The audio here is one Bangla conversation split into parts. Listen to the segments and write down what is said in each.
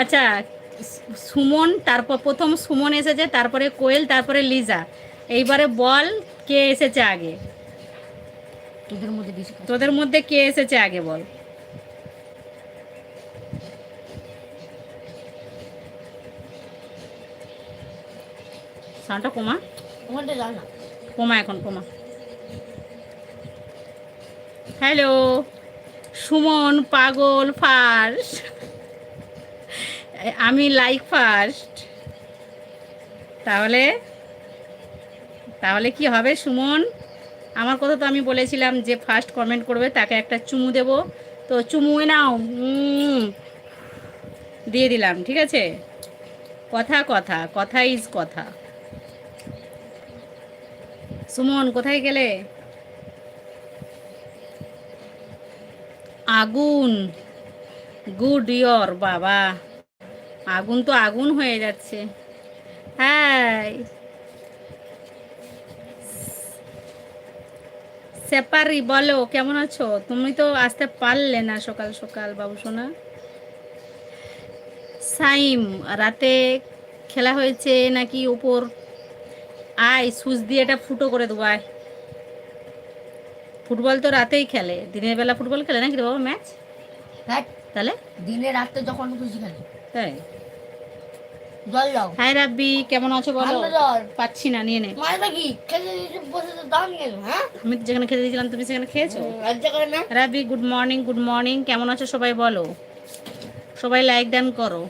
আচ্ছা সুমন তারপর প্রথম সুমন এসেছে তারপরে কোয়েল তারপরে লিজা। এইবারে বল কে এসেছে আগে? তোদের মধ্যে তোদের মধ্যে কে এসেছে আগে বল? সাউন্ডটা কমা? কমা এখন কমা। হ্যালো সুমন পাগল ফার্স্ট আমি লাইক ফার্স্ট তাহলে তাহলে কি হবে সুমন? আমার কথা তো আমি বলেছিলাম যে ফার্স্ট কমেন্ট করবে, তাকে একটা চুমু দেব। তো চুমু নাও। দিয়ে দিলাম, ঠিক আছে? কথা কথা কথা ইজ কথা। সুমন, কোথায় গেলে? আগুন। গুড ইয়র বাবা। আগুন তো আগুন হয়ে যাচ্ছে। হ্যাঁ সেপারি বলো কেমন আছো? তুমি তো আসতে পারলে না সকাল সকাল বাবু সোনা। সাইম রাতে খেলা হয়েছে নাকি উপর? আয় সুচ দিয়ে এটা ফুটো করে দেবো আয়। ফুটবল তো রাতেই খেলে। দিনের বেলা ফুটবল খেলে নাকি বাবা ম্যাচ? তাহলে? দিনে রাতে যখন খুশি খেলে। তাই? জল দাও। হাই রাব্বি কেমন আছো বলো? পাচ্ছি না নিয়ে নে। মায়ের কি খেলে বসে তো দাম হ্যাঁ? আমি যেখানে খেতে দিয়েছিলাম তুমি সেখানে খেয়েছো? করে গুড মর্নিং গুড মর্নিং কেমন আছো সবাই বলো? সবাই লাইক ডান করো।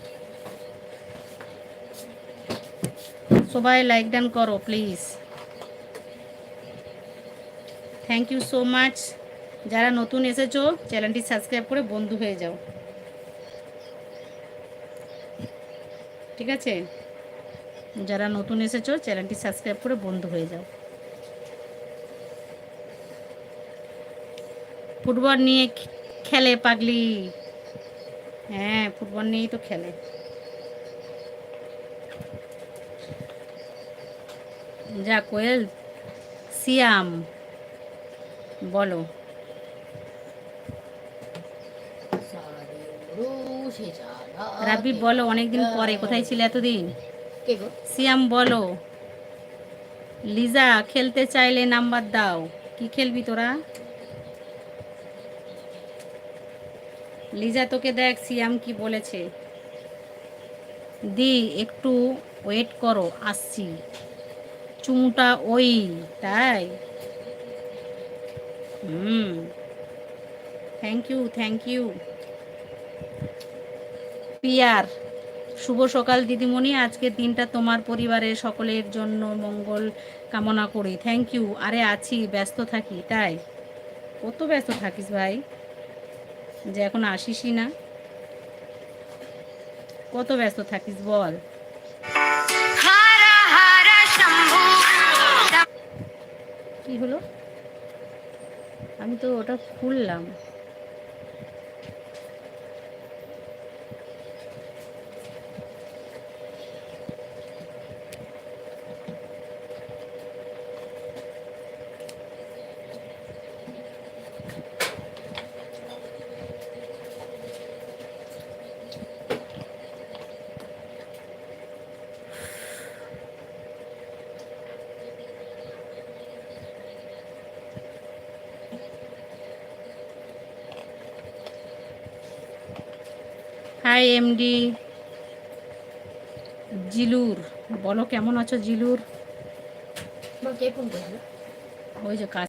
সবাই লাইক ডান করো please thank you so much যারা নতুন এসেছ চ্যানেলটি সাবস্ক্রাইব করে বন্ধু হয়ে যাও। ঠিক আছে? যারা নতুন এসেছ, চ্যানেলটি সাবস্ক্রাইব করে বন্ধু হয়ে যাও। ফুটবল নিয়ে খেলে পাগলি। হ্যাঁ ফুটবল নিয়েই তো খেলে। যা কোয়েল সিয়াম, বলো। রাব্বি বলো অনেকদিন পরে। কোথায় ছিল এতদিন? সিয়াম বলো। লিজা খেলতে চাইলে নাম্বার দাও। কি খেলবি তোরা? লিজা তোকে দেখ সিয়াম কি বলেছে। দি একটু ওয়েট করো আসছি। চুমুটা ওই তাই? হুম। থ্যাংক ইউ থ্যাংক ইউ পিয়ার। শুভ সকাল, দিদিমণি। আজকের দিনটা তোমার পরিবারের সকলের জন্য মঙ্গল কামনা করি। থ্যাংক ইউ আরে আছি, ব্যস্ত থাকি, তাই। কত ব্যস্ত থাকিস ভাই? যে এখন আসিসই না। কত ব্যস্ত থাকিস, বল। কি হলো? আমি তো ওটা খুললাম। হাই এমডি জিলুর বলো কেমন আছো জিলুর? ওই যে কাজ